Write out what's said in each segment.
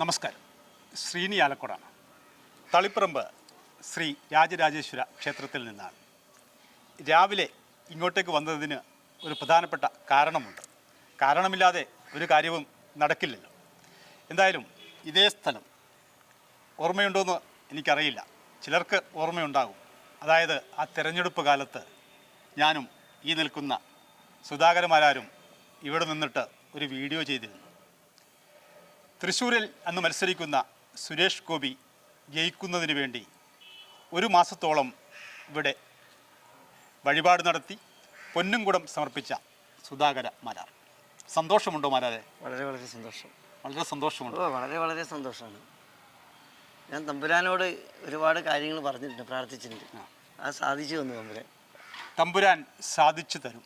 നമസ്കാരം. ശ്രീനി ആലക്കോടാണ്. തളിപ്പറമ്പ് ശ്രീ രാജരാജേശ്വര ക്ഷേത്രത്തിൽ നിന്നാണ്. രാവിലെ ഇങ്ങോട്ടേക്ക് വന്നതിന് ഒരു പ്രധാനപ്പെട്ട കാരണമുണ്ട്. കാരണമില്ലാതെ ഒരു കാര്യവും നടക്കില്ലല്ലോ. എന്തായാലും ഇതേ സ്ഥലം ഓർമ്മയുണ്ടോയെന്ന് എനിക്കറിയില്ല. ചിലർക്ക് ഓർമ്മയുണ്ടാകും. അതായത് ആ തിരഞ്ഞെടുപ്പ് കാലത്ത് ഞാനും ഈ നിൽക്കുന്ന സുധാകരമാരാരും ഇവിടെ നിന്നിട്ട് ഒരു വീഡിയോ ചെയ്തിരുന്നു. തൃശ്ശൂരിൽ അന്ന് മത്സരിക്കുന്ന സുരേഷ് ഗോപി ജയിക്കുന്നതിന് വേണ്ടി ഒരു മാസത്തോളം ഇവിടെ വഴിപാട് നടത്തി പൊന്നുംകുടം സമർപ്പിച്ച സുധാകര മാരാർ. സന്തോഷമുണ്ടോ മാരാരെ വളരെ വളരെ സന്തോഷം. വളരെ സന്തോഷമുണ്ട്. വളരെ വളരെ സന്തോഷമാണ്. ഞാൻ തമ്പുരാനോട് ഒരുപാട് കാര്യങ്ങൾ പറഞ്ഞിട്ടുണ്ട് പ്രാർത്ഥിച്ചിട്ടുണ്ട്. ആ. സാധിച്ചു വന്നു തമ്പുരാൻ. തമ്പുരാൻ സാധിച്ചു തരും.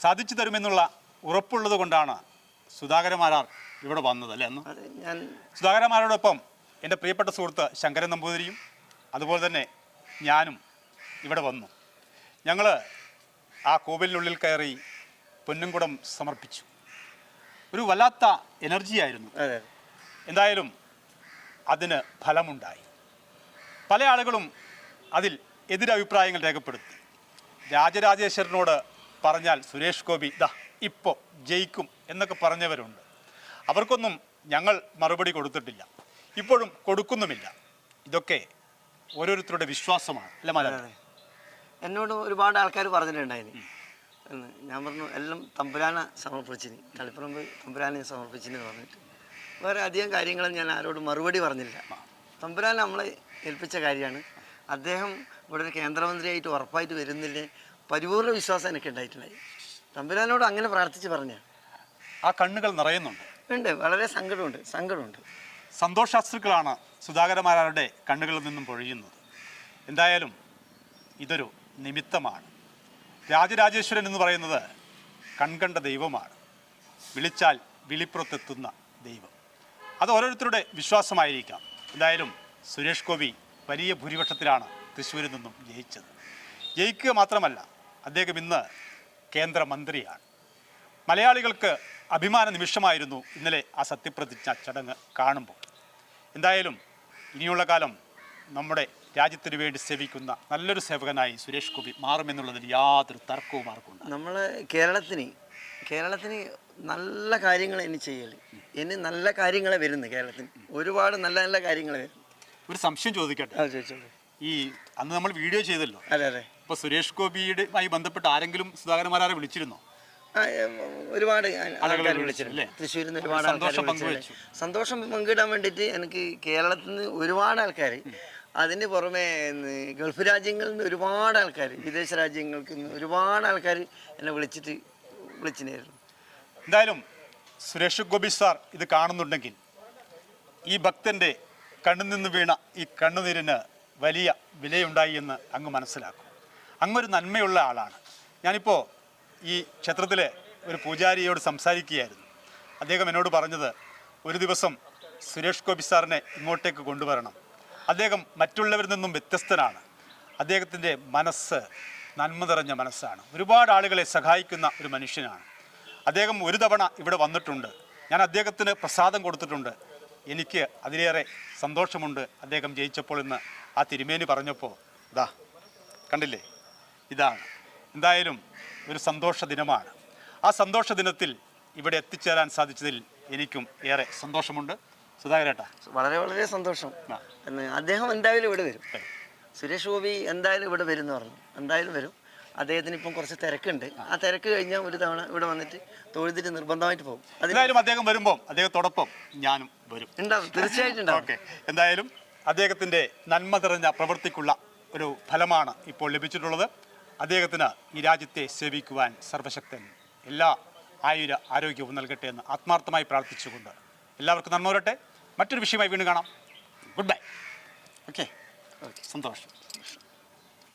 സാധിച്ചു തരുമെന്നുള്ള ഉറപ്പുള്ളത് കൊണ്ടാണ് സുധാകരമാരാർ ഇവിടെ വന്നത് അല്ലേ അന്ന് ഞാൻ സുധാകരന്മാരോടൊപ്പം എന്റെ പ്രിയപ്പെട്ട സുഹൃത്ത് ശങ്കരൻ നമ്പൂതിരിയും അതുപോലെ തന്നെ ഞാനും ഇവിടെ വന്നു. ഞങ്ങൾ ആ കോവിലിനുള്ളിൽ കയറി പൊന്നുംകുടം സമർപ്പിച്ചു. ഒരു വല്ലാത്ത എനർജി ആയിരുന്നു. എന്തായാലും അതിന് ഫലമുണ്ടായി. പല ആളുകളും അതിൽ എതിരഭിപ്രായങ്ങൾ രേഖപ്പെടുത്തി. രാജരാജേശ്വരനോട് പറഞ്ഞാൽ സുരേഷ് ഗോപി ദാ ഇപ്പോൾ ജയിക്കും എന്നൊക്കെ പറഞ്ഞവരുണ്ട്. അവർക്കൊന്നും ഞങ്ങൾ മറുപടി കൊടുത്തിട്ടില്ല. ഇപ്പോഴും കൊടുക്കുന്നുമില്ല. ഇതൊക്കെ ഓരോരുത്തരുടെ വിശ്വാസമാണ്. അല്ല മലയാളം എന്നോട് ഒരുപാട് ആൾക്കാർ പറഞ്ഞിട്ടുണ്ടായിരുന്നു ഞാൻ പറഞ്ഞു എല്ലാം തമ്പുരാനെ സമർപ്പിച്ചിന്. തളിപ്പറമ്പ് തമ്പുരാനെ സമർപ്പിച്ചിന് പറഞ്ഞിട്ട്. വേറെ അധികം കാര്യങ്ങളും ഞാൻ ആരോടും മറുപടി പറഞ്ഞില്ല. തമ്പുരാൻ നമ്മളെ ഏൽപ്പിച്ച കാര്യമാണ്. അദ്ദേഹം ഇവിടെ ഒരു കേന്ദ്രമന്ത്രിയായിട്ട് ഉറപ്പായിട്ട് വരുന്നില്ല? പരിപൂർണ വിശ്വാസം എനിക്ക് ഉണ്ടായിട്ടുണ്ടായി തമ്പുരാനോട് അങ്ങനെ പ്രാർത്ഥിച്ച് പറഞ്ഞ. ആ കണ്ണുകൾ നിറയുന്നുണ്ട്. ഉണ്ട് വളരെ സങ്കടമുണ്ട് സങ്കടമുണ്ട്. സന്തോഷാശ്രുക്കളാണ് സുധാകരമാരുടെ കണ്ണുകളിൽ നിന്നും പൊഴിയുന്നത്. എന്തായാലും ഇതൊരു നിമിത്തമാണ്. രാജരാജേശ്വരൻ എന്ന് പറയുന്നത് കൺകണ്ട ദൈവമാണ്. വിളിച്ചാൽ വിളിപ്പുറത്തെത്തുന്ന ദൈവം. അത് ഓരോരുത്തരുടെ വിശ്വാസമായിരിക്കാം. എന്തായാലും സുരേഷ് ഗോപി വലിയ ഭൂരിപക്ഷത്തിലാണ് തൃശ്ശൂരിൽ നിന്നും ജയിച്ചത്. ജയിക്കുക മാത്രമല്ല അദ്ദേഹം ഇന്ന് കേന്ദ്രമന്ത്രിയാണ്. മലയാളികൾക്ക് അഭിമാന നിമിഷമായിരുന്നു ഇന്നലെ ആ സത്യപ്രതിജ്ഞ ചടങ്ങ് കാണുമ്പോൾ. എന്തായാലും ഇനിയുള്ള കാലം നമ്മുടെ രാജ്യത്തിന് വേണ്ടി സേവിക്കുന്ന നല്ലൊരു സേവകനായി സുരേഷ് ഗോപി മാറുമെന്നുള്ളതിൽ യാതൊരു തർക്കവും ആർക്കുണ്ട് നമ്മൾ കേരളത്തിന് കേരളത്തിന് നല്ല കാര്യങ്ങൾ ഇനി ചെയ്യൽ ഇനി നല്ല കാര്യങ്ങളെ വരുന്നു കേരളത്തിന്. ഒരുപാട് നല്ല നല്ല കാര്യങ്ങൾ ഒരു സംശയം ചോദിക്കട്ടെ? ഈ അന്ന് നമ്മൾ വീഡിയോ ചെയ്തല്ലോ. അതെ അതെ. ഇപ്പൊ സുരേഷ് ഗോപിയുടെ ആയി ബന്ധപ്പെട്ട് ആരെങ്കിലും സുധാകരന്മാരെ വിളിച്ചിരുന്നോ? ഒരുപാട് ആൾക്കാർ വിളിച്ചിട്ടുണ്ട്? തൃശ്ശൂരിൽ നിന്ന് ഒരുപാട് ആൾക്കാർ സന്തോഷം വിളിച്ചിട്ടുണ്ട്. സന്തോഷം പങ്കിടാൻ വേണ്ടിയിട്ട് എനിക്ക് കേരളത്തിൽ നിന്ന് ഒരുപാട് ആൾക്കാർ അതിന് പുറമെ ഗൾഫ് രാജ്യങ്ങളിൽ നിന്ന് ഒരുപാട് ആൾക്കാർ വിദേശ രാജ്യങ്ങൾക്ക് നിന്ന് ഒരുപാട് ആൾക്കാർ എന്നെ വിളിച്ചിട്ട് വിളിച്ചിട്ടായിരുന്നു എന്തായാലും സുരേഷ് ഗോപി സാർ ഇത് കാണുന്നുണ്ടെങ്കിൽ ഈ ഭക്തന്റെ കണ്ണിൽ നിന്ന് വീണ ഈ കണ്ണുനീരിന് വലിയ വിലയുണ്ടായി എന്ന് അങ്ങ് മനസ്സിലാക്കും. അങ്ങൊരു നന്മയുള്ള ആളാണ്. ഞാനിപ്പോൾ ഈ ക്ഷേത്രത്തിലെ ഒരു പൂജാരിയോട് സംസാരിക്കുകയായിരുന്നു. അദ്ദേഹം എന്നോട് പറഞ്ഞത് ഒരു ദിവസം സുരേഷ് ഗോപി സാറിനെ ഇങ്ങോട്ടേക്ക് കൊണ്ടുവരണം. അദ്ദേഹം മറ്റുള്ളവരിൽ നിന്നും വ്യത്യസ്തനാണ്. അദ്ദേഹത്തിന്റെ മനസ്സ് നന്മ നിറഞ്ഞ മനസ്സാണ്. ഒരുപാട് ആളുകളെ സഹായിക്കുന്ന ഒരു മനുഷ്യനാണ്. അദ്ദേഹം ഒരു തവണ ഇവിടെ വന്നിട്ടുണ്ട്. ഞാൻ അദ്ദേഹത്തിന് പ്രസാദം കൊടുത്തിട്ടുണ്ട്. എനിക്ക് അതിലേറെ സന്തോഷമുണ്ട് അദ്ദേഹം ജയിച്ചപ്പോൾ എന്ന് ആ തിരുമേനി പറഞ്ഞപ്പോൾ. ഇതാ കണ്ടില്ലേ? ഇതാണ്. എന്തായാലും ഒരു സന്തോഷ ദിനമാണ്. ആ സന്തോഷ ദിനത്തിൽ ഇവിടെ എത്തിച്ചേരാൻ സാധിച്ചതിൽ എനിക്കും ഏറെ സന്തോഷമുണ്ട്. സുധാകരേട്ടാ വളരെ വളരെ സന്തോഷം. അദ്ദേഹം എന്തായാലും ഇവിടെ വരും. സുരേഷ് ഗോപി എന്തായാലും ഇവിടെ വരും എന്ന് പറഞ്ഞു. എന്തായാലും വരും. അദ്ദേഹത്തിന് ഇപ്പം കുറച്ച് തിരക്കുണ്ട്. ആ. തിരക്ക് കഴിഞ്ഞാൽ ഒരു തവണ ഇവിടെ വന്നിട്ട് തൊഴുതിട്ട് നിർബന്ധമായിട്ട് പോകും. എന്തായാലും അദ്ദേഹം വരുമ്പോൾ അദ്ദേഹത്തോടൊപ്പം ഞാനും വരും. ഉണ്ടാവും. തീർച്ചയായിട്ടും ഉണ്ടാവും. ഓക്കെ. എന്തായാലും അദ്ദേഹത്തിന്റെ നന്മ നിറഞ്ഞ പ്രവൃത്തിക്കുള്ള ഒരു ഫലമാണ് ഇപ്പോൾ ലഭിച്ചിട്ടുള്ളത്. അദ്ദേഹത്തിന് ഈ രാജ്യത്തെ സേവിക്കുവാൻ സർവശക്തൻ എല്ലാ ആയുര ആരോഗ്യവും നൽകട്ടെ എന്ന് ആത്മാർത്ഥമായി പ്രാർത്ഥിച്ചുകൊണ്ട് എല്ലാവർക്കും നന്മ വരട്ടെ. മറ്റൊരു വിഷയമായി വീണ്ടും കാണാം. ഗുഡ് ബൈ ഓക്കെ സന്തോഷം.